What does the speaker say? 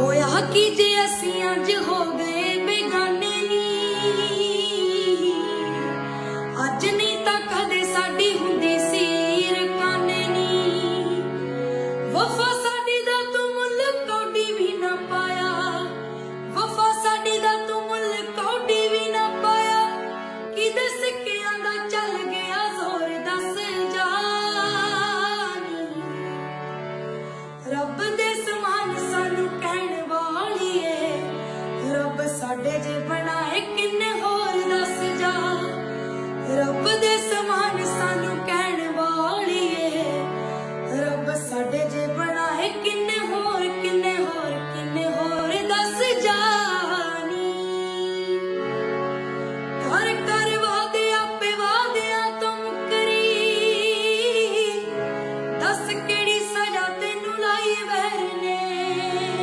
ਹੋਇਆ ਕੀ ਜੇ ਅਸੀਂ ਅੱਜ ਹੋ ਗਏ ਬੇਗਾਨੇ ਨੀ। ਅੱਜ ਨਹੀਂ ਤਾਂ ਕਦੇ ਸਾਡੀ ਹੁੰਦੀ ਸੀ ਰਕਾਨੇ ਨੀ। ਵਫਾ ਸਾਡੀ ਦਾ ਤੂੰ ਮੁੱਲ ਕੌਡੀ ਵੀ ਨਾ ਪਾਇਆ। ਵਫਾ ਸਾਡੀ ਦਾ ਤੂੰ ਮੁੱਲ ਕੌਡੀ ਵੀ ਨਾ ਪਾਇਆ। ਕਿਦੇ ਸਿੱਕਿਆਂ ਦਾ ਚੱਲ ਗਿਆ ਜ਼ੋਰ ਦੱਸ ਜਾਨੀ। ਰੱਬ ਦੱਸ ਕਿਹੜੀ ਸਜ਼ਾ ਤੈਨੂੰ ਲਾਈ